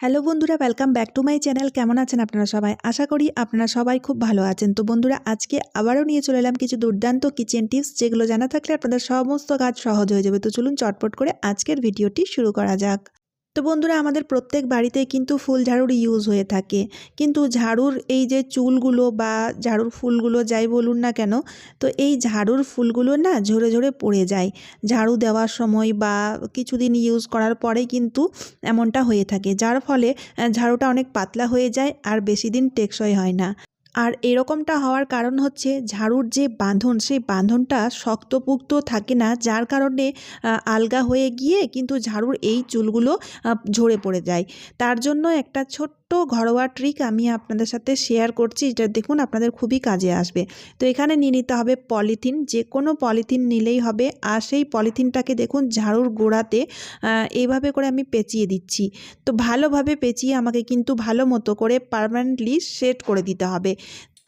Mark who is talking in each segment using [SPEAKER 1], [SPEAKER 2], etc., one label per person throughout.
[SPEAKER 1] Hello বন্ধুরা welcome back to my channel কেমন আছেন আপনারা সবাই? আশা করি আপনারা সবাই খুব ভালো আছেন। তো বন্ধুরা, আজকে আবারও নিয়ে চলে এলাম কিছু দুর্দান্ত কিচেন টিপস যেগুলো জানা থাকলে আপনাদের সমস্ত কাজ সহজ হয়ে যাবে। তো চলুন চটপট করে আজকের ভিডিওটি শুরু করা যাক। তো বন্ধুরা, আমাদের প্রত্যেক বাড়িতেই কিন্তু ফুল ঝাড়ুর ইউজ হয়ে থাকে। কিন্তু ঝাড়ুর এই যে চুলগুলো বা ঝাড়ুর ফুলগুলো যাই বলুন না কেন, তো এই ঝাড়ুর ফুলগুলো না ঝরে ঝরে পড়ে যায়। ঝাড়ু দেওয়ার সময় বা কিছুদিন ইউজ করার পরে কিন্তু এমনটা হয়ে থাকে। যার ফলে ঝাড়ুটা অনেক পাতলা হয়ে যায় আর বেশি দিন টেকসই হয় না। আর এরকমটা হওয়ার কারণ হচ্ছে ঝাড়ুর যে বাঁধন, সেই বাঁধনটা শক্তপুক্ত থাকে না, যার কারণে আলগা হয়ে গিয়ে কিন্তু ঝাড়ুর এই চুলগুলো ঝরে পড়ে যায়। তার জন্য একটা ছোট্ট ঘরোয়া ট্রিক আমি আপনাদের সাথে শেয়ার করছি যেটা দেখুন আপনাদের খুবই কাজে আসবে। তো এখানে নিয়ে নিতে হবে পলিথিন যে কোনো পলিথিন নিলেই হবে। আর সেই পলিথিনটাকে দেখুন ঝাড়ুর গোড়াতে এইভাবে করে আমি পেঁচিয়ে দিচ্ছি। তো ভালোভাবে পেঁচিয়ে আমাকে কিন্তু ভালো মতো করে পারমানেন্টলি সেট করে দিতে হবে।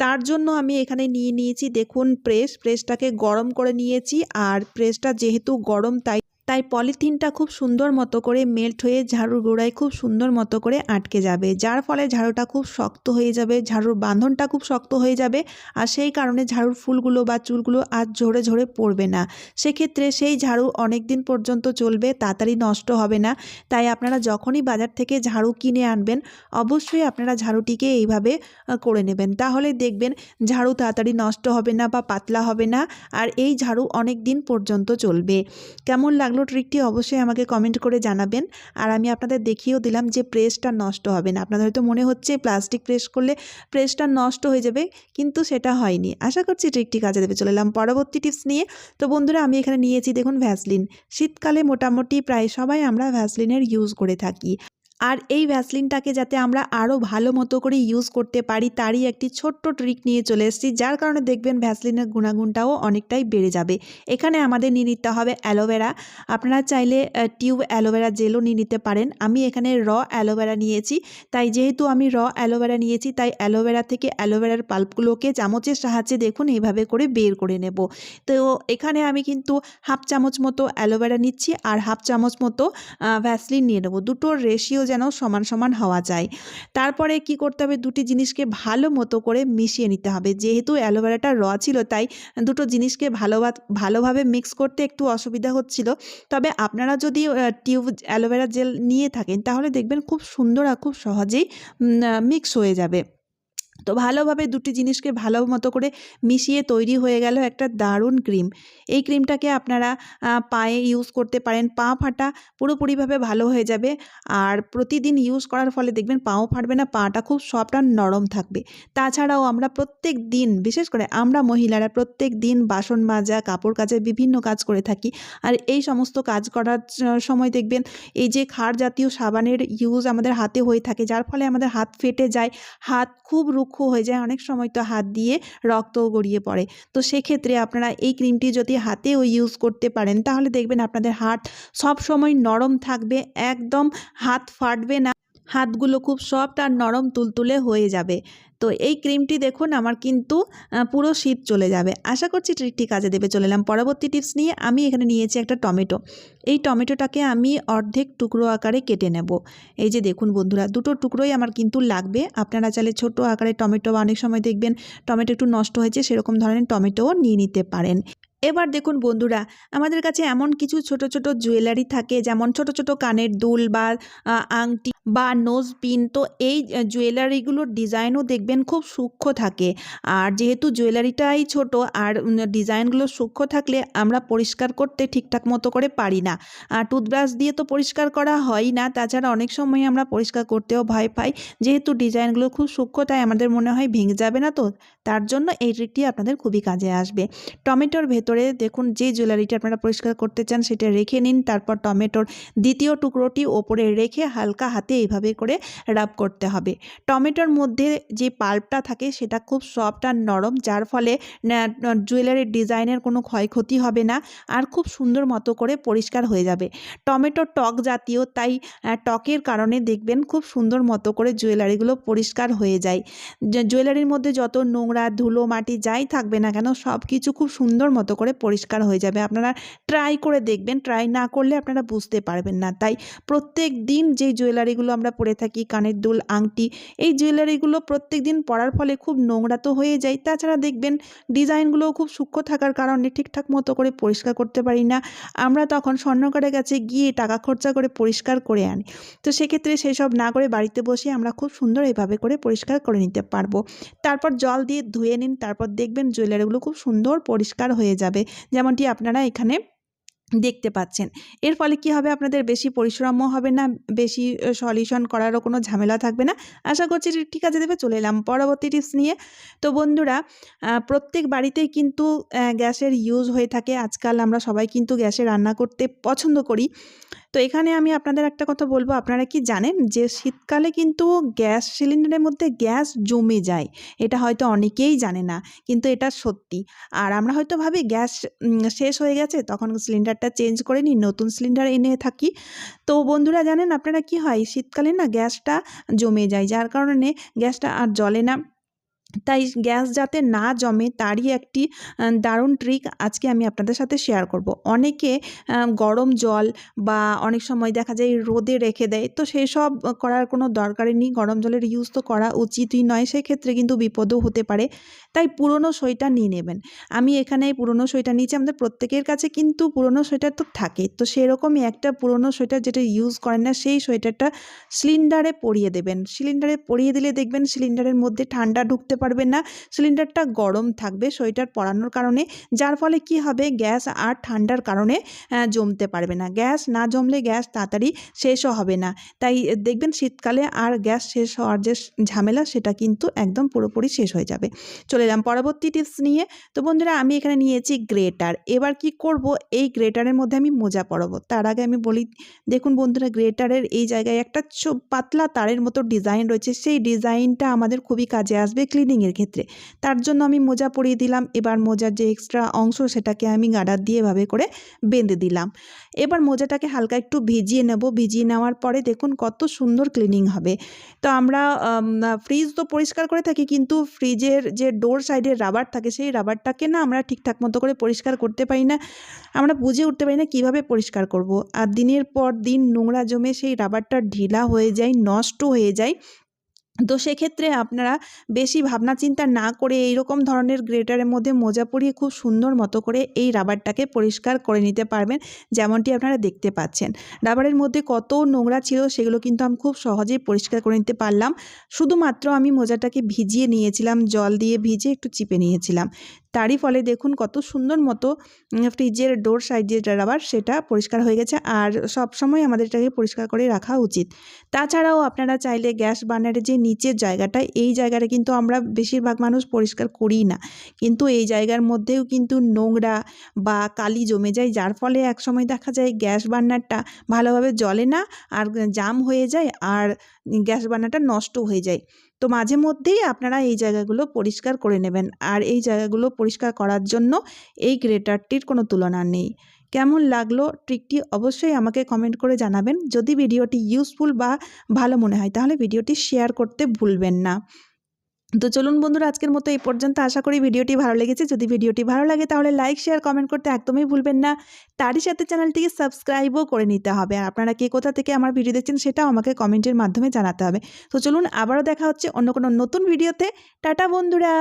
[SPEAKER 1] তার জন্য আমি এখানে নিয়ে নিয়েছি, দেখুন প্রেস প্রেসটাকে গরম করে নিয়েছি। আর প্রেসটা যেহেতু গরম, তাই তাই পলিথিনটা খুব সুন্দর মতো করে মেল্ট হয়ে ঝাড়ুর গোড়ায় খুব সুন্দর মতো করে আটকে যাবে। যার ফলে ঝাড়ুটা খুব শক্ত হয়ে যাবে, ঝাড়ুর বাঁধনটা খুব শক্ত হয়ে যাবে আর সেই কারণে ঝাড়ুর ফুলগুলো বা চুলগুলো আর ঝরে ঝরে পড়বে না। সেক্ষেত্রে সেই ঝাড়ু অনেক দিন পর্যন্ত চলবে, তাড়াতাড়ি নষ্ট হবে না। তাই আপনারা যখনই বাজার থেকে ঝাড়ু কিনে আনবেন, অবশ্যই আপনারা ঝাড়ুটিকে এইভাবে করে নেবেন। তাহলে দেখবেন ঝাড়ু তাড়াতাড়ি নষ্ট হবে না বা পাতলা হবে না আর এই ঝাড়ু অনেক দিন পর্যন্ত চলবে। কেমন লাগল ট্রিকটি অবশ্যই আমাকে কমেন্ট করে জানাবেন। আর আমি আপনাদের দেখিয়েও দিলাম যে প্রেসটা নষ্ট হবে না। আপনাদের হয়তো মনে হচ্ছে প্লাস্টিক প্রেস করলে প্রেসটা নষ্ট হয়ে যাবে, কিন্তু সেটা হয়নি। আশা করছি ট্রিকটি কাজে দেবে। চলে এলাম পরবর্তী টিপস নিয়ে। তো বন্ধুরা, আমি এখানে নিয়েছি দেখুন ভ্যাসলিন শীতকালে মোটামুটি প্রায় সবাই আমরা ভ্যাসলিনের ইউজ করে থাকি। আর এই ভ্যাসলিনটাকে যাতে আমরা আরও ভালো মতো করে ইউজ করতে পারি, তারই একটি ছোট্ট ট্রিক নিয়ে চলে এসেছি, যার কারণে দেখবেন ভ্যাসলিনের গুণাগুণটাও অনেকটাই বেড়ে যাবে। এখানে আমাদের নিয়ে নিতে হবে অ্যালোভেরা আপনারা চাইলে টিউব অ্যালোভেরা জেলও নিয়ে নিতে পারেন। আমি এখানে র অ্যালোভেরা নিয়েছি। তাই যেহেতু আমি র অ্যালোভেরা নিয়েছি, তাই অ্যালোভেরা থেকে অ্যালোভেরার পাল্পগুলোকে চামচের সাহায্যে দেখুন, এইভাবে করে বের করে নেব। তো এখানে আমি কিন্তু হাফ চামচ মতো অ্যালোভেরা নিচ্ছি আর হাফ চামচ মতো ভ্যাসলিন নিয়ে নেব। দুটোর রেশিও যেন সমান সমান হওয়া যায়। তারপরে কি করতে হবে? দুটি জিনিসকে ভালো মতো করে মিশিয়ে নিতে হবে। যেহেতু অ্যালোভেরাটা র ছিল, তাই দুটো জিনিসকে ভালো ভালোভাবে মিক্স করতে একটু অসুবিধা হচ্ছিল। তবে আপনারা যদি টিউব অ্যালোভেরা জেল নিয়ে থাকেন, তাহলে দেখবেন খুব সুন্দর আর খুব সহজেই মিক্স হয়ে যাবে। তো ভালোভাবে দুটি জিনিসকে ভালো মতো করে মিশিয়ে তৈরি হয়ে গেল একটা দারুণ ক্রিম। এই ক্রিমটাকে আপনারা পায়ে ইউজ করতে পারেন। পা ফাটা পুরোপুরিভাবে ভালো হয়ে যাবে। আর প্রতিদিন ইউজ করার ফলে দেখবেন পাও ফাটবে না, পাটা খুব সফট আর নরম থাকবে। তাছাড়াও আমরা প্রত্যেক দিন, বিশেষ করে আমরা মহিলারা প্রত্যেক দিন বাসন মাজা, কাপড় কাচা, বিভিন্ন কাজ করে থাকি। আর এই সমস্ত কাজ করার সময় দেখবেন এই যে ক্ষার জাতীয় সাবানের ইউজ আমাদের হাতে হয়ে থাকে, যার ফলে আমাদের হাত ফেটে যায়। হাত খুব রুক্ষ হয়ে যায়, অনেক সময় তো হাত দিয়ে রক্তও গড়িয়ে পড়ে। তো সেক্ষেত্রে আপনারা এই ক্রিমটি যদি হাতেও ইউজ করতে পারেন, তাহলে দেখবেন আপনাদের হাত সব সময় নরম থাকবে, একদম হাত ফাটবে না। হাতগুলো খুব সফট আর নরম তুলতুলে হয়ে যাবে। তো এই ক্রিমটি দেখুন, আমার কিন্তু পুরো শীত চলে যাবে। আশা করছি ট্রিকটি কাজে দেবে, চলে এলাম। পরবর্তী টিপস নিয়ে আমি এখানে নিয়েছি একটা টমেটো। এই টমেটোটাকে আমি অর্ধেক টুকরো আকারে কেটে নেব। এই যে দেখুন বন্ধুরা, দুটো টুকরোই আমার কিন্তু লাগবে। আপনারা চাইলে ছোট আকারে টমেটো অনেক সময় দেখবেন, টমেটো একটু নষ্ট হয়েছে, সেরকম ধরনের টমেটোও নিয়ে নিতে পারেন। এবার দেখুন বন্ধুরা, আমাদের কাছে এমন কিছু ছোট ছোট জুয়েলারি থাকে, যেমন ছোট ছোট কানের দুল বা আংটি বা নোজ পিন তো এই জুয়েলারিগুলোর ডিজাইনও দেখবেন খুব সূক্ষ্ম থাকে। আর যেহেতু জুয়েলারিটাই ছোট, আর ডিজাইনগুলো সূক্ষ্ম থাকলে আমরা পরিষ্কার করতে ঠিকঠাক মতো করে পারি না। আর টুথব্রাশ দিয়ে তো পরিষ্কার করা হয় না, তাছাড়া অনেক সময় আমরা পরিষ্কার করতেও ভয় পাই। যেহেতু ডিজাইনগুলো খুব সূক্ষ্ম, তাই আমাদের মনে হয় ভেঙে যাবে না তো, তার জন্য এই ট্রিকটি আপনাদের খুবই কাজে আসবে। টমেটোর ভেতরে দেখুন যে জুয়েলারিটা আপনারা পরিষ্কার করতে চান সেটা রেখে নিন। তারপর টমেটোর দ্বিতীয় টুকরোটি ওপরে রেখে হালকা হাতে এইভাবে করে রাব করতে হবে। টমেটোর মধ্যে যে পাল্পটা থাকে সেটা খুব সফট আর নরম, যার ফলে জুয়েলারির ডিজাইনের কোনো ক্ষয়ক্ষতি হবে না আর খুব সুন্দর মতো করে পরিষ্কার হয়ে যাবে। টমেটো টক জাতীয়, তাই টকের কারণে দেখবেন খুব সুন্দর মতো করে জুয়েলারিগুলো পরিষ্কার হয়ে যায়। জুয়েলারির মধ্যে যত নোংরা, ধুলো, মাটি যাই থাকবে না কেন সব কিছু খুব সুন্দর মতো করে পরিষ্কার হয়ে যাবে। আপনারা ট্রাই করে দেখবেন ট্রাই না করলে আপনারা বুঝতে পারবেন না। তাই প্রত্যেক দিন যেই জুয়েলারিগুলো আমরা পরে থাকি, কানের দুল, আংটি, এই জুয়েলারিগুলো প্রত্যেক দিন পরার ফলে খুব নোংরা তো হয়ে যায়। তাছাড়া দেখবেন ডিজাইনগুলোও খুব সূক্ষ্ম থাকার কারণে ঠিকঠাক মতো করে পরিষ্কার করতে পারি না। আমরা তখন স্বর্ণকারের কাছে গিয়ে টাকা খরচা করে পরিষ্কার করে আনি। তো সেক্ষেত্রে সেসব না করে বাড়িতে বসে আমরা খুব সুন্দর এভাবে করে পরিষ্কার করে নিতে পারব। তারপর জল দিয়ে ধুয়ে নিন, তারপর দেখবেন জুয়েলারিগুলো খুব সুন্দর পরিষ্কার হয়ে যাবে। যেমনটি আপনারা এখানে দেখতে পাচ্ছেন। এর ফলে কি হবে? আপনাদের বেশি পরিশ্রমও হবে না, বেশি সলিউশন করারও কোনো ঝামেলা থাকবে না। আশা করছি ঠিক আছে দেবে, চলে এলাম পরবর্তী টিপস নিয়ে। তো বন্ধুরা প্রত্যেক বাড়িতেই কিন্তু গ্যাসের ইউজ হয়ে থাকে। আজকাল আমরা সবাই কিন্তু গ্যাসে রান্না করতে পছন্দ করি। তো এখানে আমি আপনাদের একটা কথা বলব। আপনারা কি জানেন যে শীতকালে কিন্তু গ্যাস সিলিন্ডারের মধ্যে গ্যাস জমে যায়? এটা হয়তো অনেকেই জানে না, কিন্তু এটা সত্যি। আর আমরা হয়তো ভাবি গ্যাস শেষ হয়ে গেছে, তখন সিলিন্ডারটা চেঞ্জ করে নিই, নতুন সিলিন্ডার এনে থাকি। তো বন্ধুরা জানেন আপনারা কি হয়? শীতকালে না গ্যাসটা জমে যায়, যার কারণে গ্যাসটা আর জ্বলে না। তাই গ্যাস যাতে না জমে তারই একটি দারুণ ট্রিক আজকে আমি আপনাদের সাথে শেয়ার করব। অনেকে গরম জল বা অনেক সময় দেখা যায় রোদে রেখে দেয়, তো সেই সব করার কোনো দরকারই নেই। গরম জলের ইউজ তো করা উচিতই নয় সেক্ষেত্রে কিন্তু বিপদও হতে পারে। তাই পুরনো সইটা নিয়ে নেবেন। আমি এখানে পুরনো সোয়েটার নিয়েছি, আমাদের প্রত্যেকের কাছে কিন্তু পুরনো সোয়েটার তো থাকে। তো সেরকমই একটা পুরনো সোয়েটার যেটা ইউজ করেন না, সেই সোয়েটারটা সিলিন্ডারে পরিয়ে দেবেন। সিলিন্ডারে পরিয়ে দিলে দেখবেন সিলিন্ডারের মধ্যে ঠান্ডা ঢুকতে পারবে না। সিলিন্ডারটা গরম থাকবে সোয়েটার পরানোর কারণে। যার ফলে কি হবে? গ্যাস আর ঠান্ডার কারণে জমতে পারবে না। গ্যাস না জমলে গ্যাস তাড়াতাড়ি শেষও হবে না। তাই দেখবেন শীতকালে আর গ্যাস শেষ হওয়ার যে ঝামেলা, সেটা কিন্তু একদম পুরোপুরি শেষ হয়ে যাবে। চলে এলাম পরবর্তী টিপস নিয়ে। তো বন্ধুরা, আমি এখানে নিয়েছি গ্রেটার। এবার কি করব? এই গ্রেটারের মধ্যে আমি মোজা পরাবো। তার আগে আমি বলি, দেখুন বন্ধুরা, গ্রেটারের এই জায়গায় একটা পাতলা তারের মতো ডিজাইন রয়েছে। সেই ডিজাইনটা আমাদের খুবই কাজে আসবে। ক্লিনিংয়ের ক্ষেত্রে। তার জন্য আমি মোজা পরিয়ে দিলাম, এবার মোজার যে এক্সট্রা অংশ সেটাকে আমি গাডার দিয়ে এভাবে করে বেঁধে দিলাম। এবার মোজাটাকে হালকা একটু ভিজিয়ে নেব, ভিজিয়ে নেওয়ার পরে দেখুন কত সুন্দর ক্লিনিং হবে। তো আমরা ফ্রিজ তো পরিষ্কার করে থাকি, কিন্তু ফ্রিজের যে ডোর সাইডের রাবার থাকে, সেই রাবারটাকে না আমরা ঠিকঠাক মতো করে পরিষ্কার করতে পারি না। আমরা বুঝে উঠতে পারি না কীভাবে পরিষ্কার করব। আর দিনের পর দিন নোংরা জমে সেই রাবারটা ঢিলা হয়ে যায়, নষ্ট হয়ে যায়। তো সেক্ষেত্রে আপনারা বেশি ভাবনা চিন্তা না করে এইরকম ধরনের গ্রেটারের মধ্যে মোজা পরিয়ে খুব সুন্দর মতো করে এই রাবারটাকে পরিষ্কার করে নিতে পারবেন, যেমনটি আপনারা দেখতে পাচ্ছেন। রাবারের মধ্যে কত নোংরা ছিল সেগুলো কিন্তু আমি খুব সহজেই পরিষ্কার করে নিতে পারলাম। শুধুমাত্র আমি মোজাটাকে ভিজিয়ে নিয়েছিলাম, জল দিয়ে ভিজে একটু চিপে নিয়েছিলাম। তারই ফলে দেখুন কত সুন্দর মতো ফ্রিজের ডোর সাইড যেটা রাবার সেটা পরিষ্কার হয়ে গেছে আর সব সময় আমাদের এটাকে পরিষ্কার করে রাখা উচিত। তাছাড়াও আপনারা চাইলে গ্যাস বার্নারে যে নিচের জায়গাটা, এই জায়গাটা কিন্তু আমরা বেশিরভাগ মানুষ পরিষ্কার করি না। কিন্তু এই জায়গার মধ্যেও কিন্তু নোংরা বা কালি জমে যায়, যার ফলে একসময় দেখা যায় গ্যাস বার্নারটা ভালোভাবে জ্বলে না আর জাম হয়ে যায় আর গ্যাস বার্নারটা নষ্ট হয়ে যায়। তো মাঝে মধ্যেই আপনারা এই জায়গাগুলো পরিষ্কার করে নেবেন। আর এই জায়গাগুলো পরিষ্কার করার জন্য এই গ্রেটারটির কোনো তুলনা নেই। কেমন লাগল ট্রিকটি অবশ্যই আমাকে কমেন্ট করে জানাবেন। যদি ভিডিওটি ইউজফুল বা ভালো মনে হয়, তাহলে ভিডিওটি শেয়ার করতে ভুলবেন না। তো চলুন বন্ধুরা, আজকের মতো এই পর্যন্ত। আশা করি ভিডিওটি ভালো লেগেছে। যদি ভিডিওটি ভালো লাগে, তাহলে লাইক শেয়ার কমেন্ট করতে একদমই ভুলবেন না। তারই সাথে চ্যানেলটিকে সাবস্ক্রাইবও করে নিতে হবে। আর আপনারা কে কোথা থেকে আমার ভিডিও দেখছেন, সেটাও আমাকে কমেন্টের মাধ্যমে জানাতে হবে। তো চলুন, আবারও দেখা হচ্ছে অন্য কোনো নতুন ভিডিওতে টাটা বন্ধুরা!